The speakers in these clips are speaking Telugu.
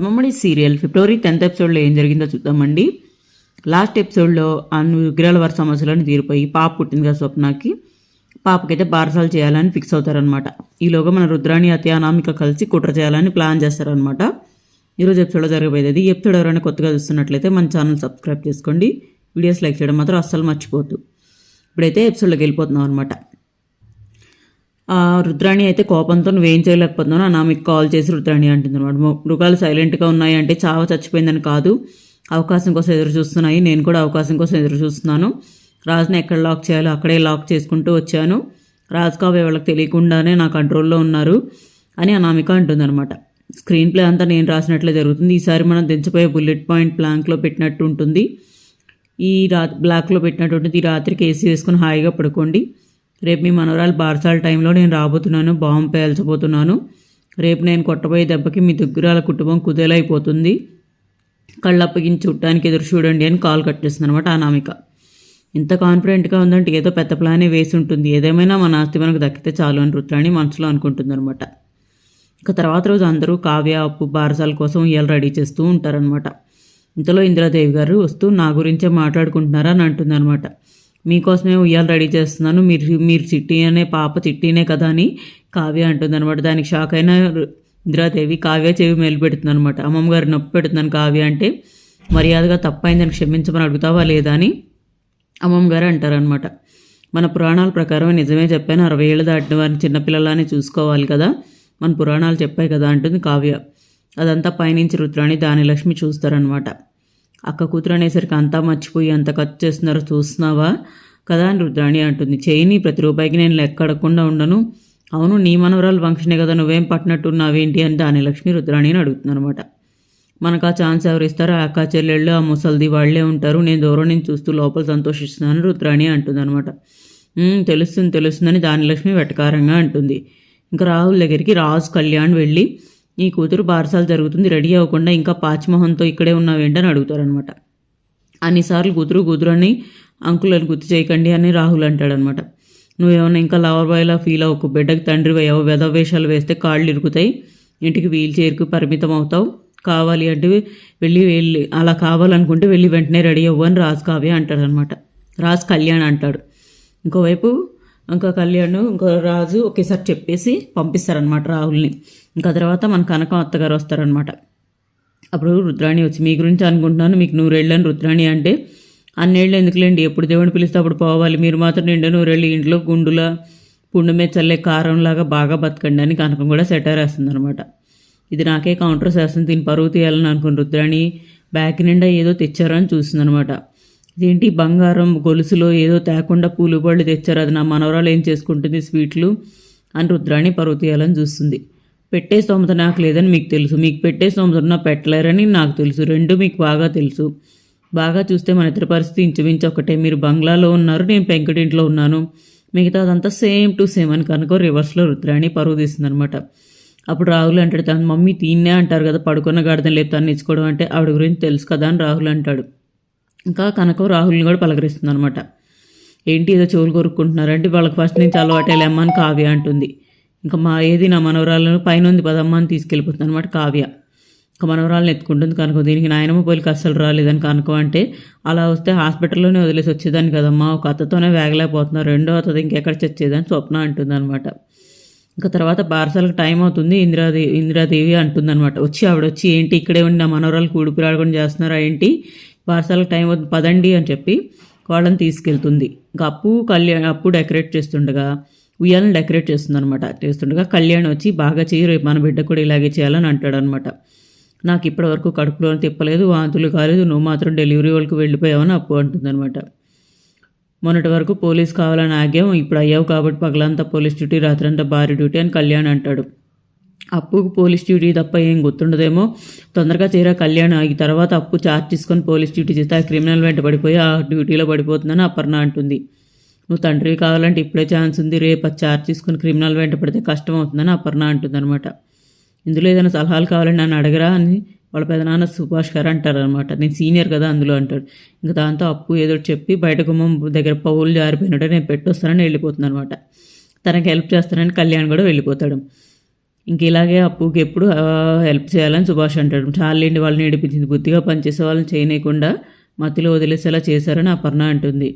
మమ్మడి సీరియల్ ఫిబ్రవరి టెన్త్ ఎపిసోడ్లో ఏం జరిగిందో చూద్దామండి. లాస్ట్ ఎపిసోడ్లో అన్ని విగ్రహాల వారి సమస్యలను తీరిపోయి పాప పుట్టింది కదా స్వప్నకి. పాపకైతే బారసాలు చేయాలని ఫిక్స్ అవుతారనమాట ఈలోగా మన రుద్రాణి అతి అనామిక కలిసి కుట్ర చేయాలని ప్లాన్ చేస్తారనమాట ఈరోజు ఎపిసోడ్లో జరగబోయేది ఈ ఎపిసోడ్ ఎవరైనా కొత్తగా చూస్తున్నట్లయితే మన ఛానల్ సబ్స్క్రైబ్ చేసుకోండి. వీడియోస్ లైక్ చేయడం మాత్రం అస్సలు మర్చిపోద్దు ఇప్పుడైతే ఎపిసోడ్లోకి వెళ్ళిపోతున్నాం అనమాట రుద్రాణి అయితే కోపంతో నువ్వేం చేయలేకపోతున్నాను నా మీకు కాల్ చేసి రుద్రాణి అంటుంది అనమాట. మృగాలు సైలెంట్గా ఉన్నాయి అంటే చావ చచ్చిపోయిందని కాదు. అవకాశం కోసం ఎదురు చూస్తున్నాయి. నేను కూడా అవకాశం కోసం ఎదురు చూస్తున్నాను. రాజుని ఎక్కడ లాక్ చేయాలో అక్కడే లాక్ చేసుకుంటూ వచ్చాను. రాజు కావ్య వాళ్ళకి తెలియకుండానే నా కంట్రోల్లో ఉన్నారు అని అనామిక అంటుందన్నమాట స్క్రీన్ ప్లే అంతా నేను రాసినట్లే జరుగుతుంది. ఈసారి మనం దించిపోయే బుల్లెట్ పాయింట్ ప్లాంక్లో పెట్టినట్టు ఉంటుంది. ఈ రా బ్లాక్లో పెట్టినట్టు ఉంటుంది ఈ రాత్రికి ఏసీ వేసుకుని హాయిగా పడుకోండి. రేపు మీ మనవరాలు బార్సాల టైంలో నేను రాబోతున్నాను బాంబు పేల్చబోతున్నాను. రేపు నేను కొట్టబోయే దెబ్బకి మీ దగ్గరాల కుటుంబం కుదేలైపోతుంది. కళ్ళు అప్పగించి చుట్టానికి ఎదురు చూడండి అని కాల్ కట్టేస్తుంది అనమాట అనామిక ఇంత కాన్ఫిడెంట్గా ఉందంటే ఏదో పెద్ద ప్లానే వేసి ఉంటుంది. ఏదేమైనా మన ఆస్తి మనకు దక్కితే చాలు అని రుద్రాణి మనసులో అనుకుంటుంది అనమాట ఇక తర్వాత రోజు అందరూ కావ్య అప్పు బారసాల కోసం ఇవాళ రెడీ చేస్తూ ఉంటారనమాట ఇంతలో ఇందిరాదేవి గారు వస్తూ నా గురించే మాట్లాడుకుంటున్నారా? అని అంటుందన్నమాట. మీకోసమే ఉయ్యాలు రెడీ చేస్తున్నాను. మీరు మీరు చిట్టి అనే పాప చిట్టినే కదా అని కావ్య అంటుందన్నమాట. దానికి షాక్ అయిన ఇంద్రాదేవి కావ్య చెవి మేలు పెడుతుంది అనమాట అమ్మమ్మ గారు నొప్పి పెడుతున్నాను కావ్య అంటే మర్యాదగా తప్పైందని క్షమించమని అడుగుతావా లేదా అని అమ్మమ్మ గారు అంటారనమాట మన పురాణాల ప్రకారం నిజమే చెప్పాను. అరవై ఏళ్ళు దాటిన వారిని చిన్నపిల్లలానే చూసుకోవాలి కదా. మన పురాణాలు చెప్పాయి కదా అంటుంది కావ్య. అదంతా పైనుంచి రుద్రాణి దాని లక్ష్మి చూస్తారనమాట అక్క కూతురు అనేసరికి అంతా మర్చిపోయి అంత ఖర్చు చేస్తున్నారో చూస్తున్నావా? కదా అని రుద్రాణి అంటుంది. చేయని ప్రతి రూపాయికి నేను లెక్క అడగకుండా ఉండను. అవును నీ మనవరాలు ఫంక్షనే కదా నువ్వేం పట్టినట్టున్నావేంటి అని దాని లక్ష్మి రుద్రాణిని అడుగుతుందనమాట మనకు ఆ ఛాన్స్ ఎవరు ఇస్తారో ఆ అక్క చెల్లెళ్ళు ఆ ముసల్ది వాళ్ళే ఉంటారు. నేను దూరం నుంచి చూస్తూ లోపల సంతోషిస్తున్నాను రుద్రాణి అంటుందన్నమాట. తెలుస్తుంది తెలుస్తుందని దాని లక్ష్మి వెటకారంగా అంటుంది. ఇంకా రాహుల్ దగ్గరికి రాజు కళ్యాణ్ వెళ్ళి నీ కూతురు బారసాలు జరుగుతుంది రెడీ అవ్వకుండా ఇంకా పాచిమోహన్తో ఇక్కడే ఉన్నావేంటని అడుగుతారనమాట అన్నిసార్లు కూతురు కూతురు అని అంకులను గుర్తు చేయకండి అని రాహుల్ అంటాడనమాట నువ్వేమైనా ఇంకా లవర్ బాయ్లా ఫీల్ అవ్వకు బిడ్డకి తండ్రి అయ్యావు వెధవేషాలు వేస్తే కాళ్ళు ఇరుకుతాయి ఇంటికి వీల్ చైర్కు పరిమితం అవుతావు కావాలి అంటే వెళ్ళి వెళ్ళి అలా కావాలనుకుంటే వెళ్ళి వెంటనే రెడీ అవ్వు అని రాజు కావ్య అంటాడనమాట రాజు కళ్యాణ్ అంటాడు. ఇంకోవైపు ఇంకా కళ్యాణ్ ఇంకో రాజు ఒకేసారి చెప్పేసి పంపిస్తారనమాట రాహుల్ని. ఇంకా తర్వాత మన కనకం అత్తగారు వస్తారనమాట అప్పుడు రుద్రాణి వచ్చి మీ గురించి అనుకుంటున్నాను మీకు నూరేళ్ళని రుద్రాణి అంటే అన్నేళ్ళు ఎందుకులేండి? ఎప్పుడు దేవుని పిలిస్తే అప్పుడు పోవాలి. మీరు మాత్రం నిండా నూరేళ్ళు ఇంట్లో గుండుల పుండు మీద చల్లే కారంలాగా బాగా బతకండి అని కనకం కూడా సెటర్ వేస్తుంది అనమాట ఇది నాకే కౌంటర్ చేస్తుంది. దీన్ని పరువు తీయాలని అనుకుని రుద్రాణి బ్యాక్ నిండా ఏదో తెచ్చారని చూస్తుంది అనమాట ఇదేంటి బంగారం గొలుసులో ఏదో తేకుండా పూలు పళ్ళు తెచ్చారు. అది నా మనవరాలు ఏం చేసుకుంటుంది? స్వీట్లు అని రుద్రాణి పరువు తీయాలని చూస్తుంది. పెట్టే స్తోమత నాకు లేదని మీకు తెలుసు. మీకు పెట్టే స్తోమత నా పెట్టలేరని నాకు తెలుసు. రెండు మీకు బాగా తెలుసు. బాగా చూస్తే మన ఇద్దరి పరిస్థితి ఇంచుమించు ఒకటే. మీరు బంగ్లాలో ఉన్నారు నేను పెంకటింట్లో ఉన్నాను. మిగతా అదంతా సేమ్ టు సేమ్ అని కనుక రివర్స్లో రుద్రాణి పరువు తీస్తుంది అనమాట అప్పుడు రాహుల్ అంటాడు తన మమ్మీ తీన్నే అంటారు కదా పడుకున్న గాడిదని లేపు తను ఇచ్చుకోవడం అంటే ఆవిడ గురించి తెలుసు కదా అని రాహుల్ అంటాడు. ఇంకా కనకం రాహుల్ని కూడా పలకరిస్తుంది అనమాట ఏంటి ఏదో చెవులు కొరుక్కుంటున్నారంటే వాళ్ళకి ఫస్ట్ నుంచి అలవాటేలేమ్మా అని కావ్య అంటుంది. ఇంకా మా ఏది నా మనవరాలను పైన ఉంది పదమ్మ అని తీసుకెళ్ళిపోతుంది అనమాట కావ్య. ఇంకా మనవరాలను ఎత్తుకుంటుంది కనుక. దీనికి నాయనమ్మ పోలికి అస్సలు రాలేదని కనుక అంటే అలా వస్తే హాస్పిటల్లోనే వదిలేసి వచ్చేదాన్ని కదమ్మా. ఒక అత్తతోనే వేగలేకపోతున్నారు. రెండో అత్తది ఇంకెక్కడ చచ్చేదని స్వప్న అంటుంది అనమాట ఇంకా తర్వాత బారసాలకు టైం అవుతుంది. ఇందిరాదేవి ఇందిరాదేవి అంటుందన్నమాట. వచ్చి ఆవిడ వచ్చి ఏంటి ఇక్కడే ఉండి నా మనవరాలు కూడుకు చేస్తున్నారా? ఏంటి? పార్సల్ టైం పదండి అని చెప్పి వాళ్ళని తీసుకెళ్తుంది. ఇంకా అప్పు కళ్యాణ్ అప్పు డెకరేట్ చేస్తుండగా ఉయ్యాలను డెకరేట్ చేస్తుందనమాట చేస్తుండగా కళ్యాణ్ వచ్చి బాగా చేయి రేపు మన బిడ్డ కూడా ఇలాగే చేయాలని అంటాడనమాట నాకు ఇప్పటివరకు కడుపులో తిప్పలేదు వాంతులు కాలేదు నువ్వు మాత్రం డెలివరీ వాళ్ళకి వెళ్ళిపోయావని అప్పు అంటుందనమాట మొన్నటి వరకు పోలీస్ కావాలని ఆగాం ఇప్పుడు అయ్యావు కాబట్టి పగలంతా పోలీస్ డ్యూటీ రాత్రంతా భారీ డ్యూటీ అని కళ్యాణ్ అంటాడు. అప్పుకు పోలీస్ డ్యూటీ తప్ప ఏం గుర్తుండదేమో. తొందరగా చేరా కళ్యాణ్. ఆగి తర్వాత అప్పు చార్జ్ తీసుకొని పోలీస్ డ్యూటీ చేస్తే ఆ క్రిమినల్ వెంట పడిపోయి ఆ డ్యూటీలో పడిపోతుందని అపర్ణ అంటుంది. నువ్వు తండ్రి కావాలంటే ఇప్పుడే ఛాన్స్ ఉంది. రేపు అది చార్జ్ తీసుకుని క్రిమినల్ వెంట పడితే కష్టం అవుతుందని అపర్ణ అంటుందన్నమాట. ఇందులో ఏదైనా సలహాలు కావాలని నన్ను అడగరా అని వాళ్ళ పెదనాన్న సుభాష్ గారు అంటారనమాట నేను సీనియర్ కదా అందులో అంటాడు. ఇంకా దాంతో అప్పు ఏదో చెప్పి బయట గుమ్మం దగ్గర పౌలు జారిపోయినట్టు నేను పెట్టొస్తానని వెళ్ళిపోతుంది అనమాట తనకి హెల్ప్ చేస్తానని కళ్యాణ్ కూడా వెళ్ళిపోతాడు. ఇంక ఇలాగే అప్పుకి ఎప్పుడు హెల్ప్ చేయాలని సుభాష్ అంటాడు. చాలండి వాళ్ళని ఏడిపించింది బుద్ధిగా పనిచేసే వాళ్ళని చేయనీయకుండా మతిలో వదిలేసేలా చేశారని అపర్ణ అంటుంది.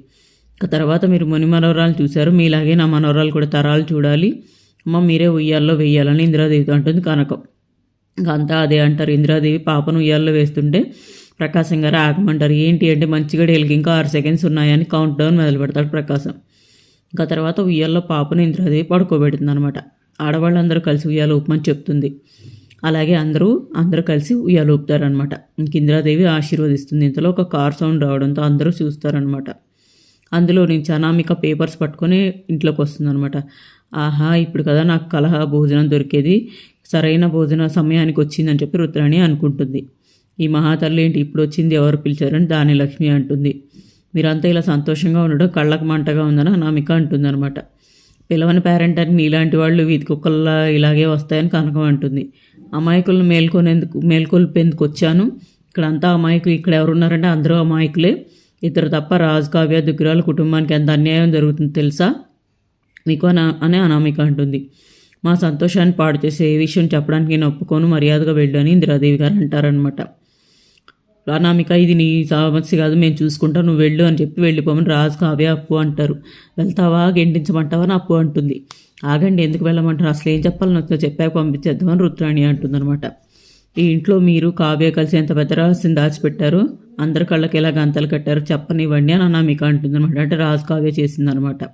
ఇక తర్వాత మీరు ముని మనవరాలు చూశారు. మీలాగే నా మనవరాలు కూడా తరాలు చూడాలి. అమ్మ మీరే ఉయ్యాల్లో వేయాలని ఇందిరాదేవితో అంటుంది కనకం. అంతా అదే అంటారు. ఇందిరాదేవి పాపను ఉయ్యాల్లో వేస్తుంటే ప్రకాశం గారు ఆగమంటారు ఏంటి అంటే మంచిగా డేలికి ఇంకా ఆరు సెకండ్స్ ఉన్నాయని కౌంట్ డౌన్ మొదలు పెడతాడు ప్రకాశం. ఇంకా తర్వాత ఉయ్యాల్లో పాపను ఇంద్రాదేవి పడుకోబెడుతుంది అనమాట ఆడవాళ్ళందరూ కలిసి ఉయ్యాల ఊపమని చెప్తుంది. అలాగే అందరూ అందరూ కలిసి ఉయ్యాలు ఊపుతారనమాట ఇంక ఇంద్రాదేవి ఆశీర్వదిస్తుంది. ఇంతలో ఒక కార్ సౌండ్ రావడంతో అందరూ చూస్తారనమాట అందులో నుంచి అనామిక పేపర్స్ పట్టుకొని ఇంట్లోకి వస్తుందనమాట ఆహా ఇప్పుడు కదా నాకు కలహ భోజనం దొరికేది. సరైన భోజన సమయానికి వచ్చిందని చెప్పి రుద్రాణి అనుకుంటుంది. ఈ మహాతల్లి ఏంటి? ఇప్పుడు వచ్చింది ఎవరు పిలిచారని దాని లక్ష్మి అంటుంది. మీరంతా ఇలా సంతోషంగా ఉండడం కళ్ళకు మంటగా ఉందని అనామిక అంటుందన్నమాట. పిలవని పేరెంట్ అని నీలాంటి వాళ్ళు వీధి కుక్కల్లా ఇలాగే వస్తాయని కనకం అంటుంది. అమాయకులను మేల్కొనేందుకు మేల్కొల్పేందుకు వచ్చాను ఇక్కడ అంతా అమాయకులు ఇక్కడ ఎవరున్నారంటే అందరూ అమాయకులే. ఇద్దరు తప్ప రాజు కావ్య దుగ్గురాల కుటుంబానికి ఎంత అన్యాయం జరుగుతుంది తెలుసా? మీకు అనా అని అనామిక అంటుంది. మా సంతోషాన్ని పాడు చేసే ఏ విషయం చెప్పడానికి నేను ఒప్పుకోను మర్యాదగా వెళ్ళు అని ఇందిరాదేవి గారు అంటారనమాట అనామిక ఇది నీ సమస్య కాదు మేము చూసుకుంటాం నువ్వు వెళ్ళు అని చెప్పి వెళ్ళిపోమని రాజు కావ్య అప్పు అంటారు. వెళ్తావా? గెండించమంటావా అని అప్పు అంటుంది. ఆగండి ఎందుకు వెళ్ళమంటారు? అసలు ఏం చెప్పాలని వచ్చా చెప్పాక పంపించేద్దామని రుద్రాణి అంటుందన్నమాట. ఈ ఇంట్లో మీరు కావ్య కలిసి ఎంత పెద్ద రహస్యం దాచిపెట్టారు? అందరి కళ్ళకి ఎలా గంతలు కట్టారు? చెప్పనివ్వండి అని అనామిక అంటుందన్నమాట. అంటే రాజు కావ్య చేసిందనమాట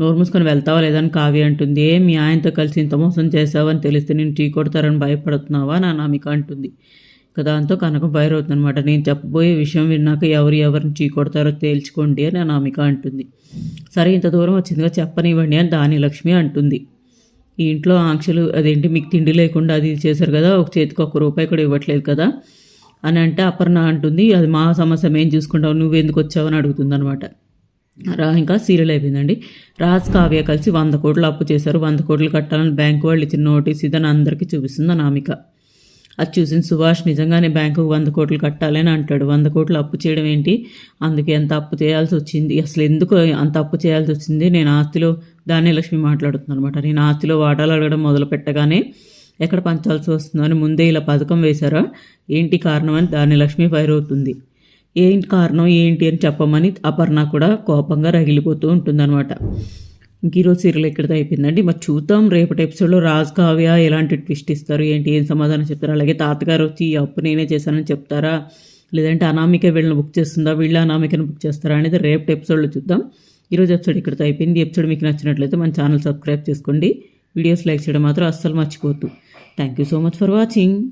నోరు మూసుకొని వెళ్తావా లేదని కావ్య అంటుంది. ఏ మీ ఆయనతో కలిసి ఇంత మోసం చేసావని తెలిస్తే నేను టీ కొడతారని భయపడుతున్నావా అని అనామిక అంటుంది. దాంతో కనకం ఫైర్ అవుతుంది అనమాట నేను చెప్పబోయే విషయం విన్నాక ఎవరు ఎవరిని చీ కొడతారో తేల్చుకోండి అని అనామిక అంటుంది. సరే ఇంత దూరం వచ్చిందిగా చెప్పనివ్వండి అని దాని లక్ష్మి అంటుంది. ఈ ఇంట్లో ఆంక్షలు అదేంటి? మీకు తిండి లేకుండా అది ఇది చేశారు కదా? ఒక చేతికి ఒక్క రూపాయి కూడా ఇవ్వట్లేదు కదా? అని అంటే అపర్ణ అంటుంది. అది మా సమస్య మేము చూసుకుంటావు నువ్వు ఎందుకు వచ్చావు అని అడుగుతుందనమాట రా ఇంకా సీరియల్ అయిపోయిందండి. రాజ్ కావ్య కలిసి వంద కోట్లు అప్పు చేశారు. వంద కోట్లు కట్టాలని బ్యాంకు వాళ్ళు ఇచ్చిన నోటీస్ ఇదని అందరికీ చూపిస్తుంది అనామిక. అది చూసిన సుభాష్ నిజంగానే బ్యాంకుకు వంద కోట్లు కట్టాలని అంటాడు. వంద కోట్లు అప్పు చేయడం ఏంటి? అందుకే ఎంత అప్పు చేయాల్సి వచ్చింది. అసలు ఎందుకు అంత అప్పు చేయాల్సి వచ్చింది? నేను ఆస్తిలో దాన్ని లక్ష్మి మాట్లాడుతున్నాను అనమాట. నేను ఆస్తిలో వాటాలు అడగడం మొదలు పెట్టగానే ఎక్కడ పంచాల్సి వస్తుందో అని ముందే ఇలా పథకం వేశారా? ఏంటి కారణం? అని దాని లక్ష్మి ఫైర్ అవుతుంది. ఏంటి కారణం? ఏంటి? అని చెప్పమని అపర్ణ కూడా కోపంగా రగిలిపోతూ ఉంటుందన్నమాట ఈరోజు సీరియల్ ఎక్కడితో అయిపోయిందండి. మరి చూద్దాం. రేపటి ఎపిసోడ్లో రాజ్ కావ్య ఎలాంటి ట్విస్ట్ ఇస్తారు? ఏంటి? ఏం సమాధానం చెప్తారు? అలాగే తాతగారు వచ్చి ఈ అప్పు నేనే చేశానని చెప్తారా? లేదంటే అనామిక వీళ్ళని బుక్ చేస్తుందా? వీళ్ళ అనామికను బుక్ చేస్తారా అనేది రేపటి ఎపిసోడ్లో చూద్దాం. ఈరోజు ఎపిసోడ్ ఇక్కడితో అయిపోయింది. ఎపిసోడ్ మీకు నచ్చినట్లయితే మన ఛానల్ సబ్స్క్రైబ్ చేసుకోండి. వీడియోస్ లైక్ చేయడం మాత్రం అస్సలు మర్చిపోవద్దు. Thank you so much for watching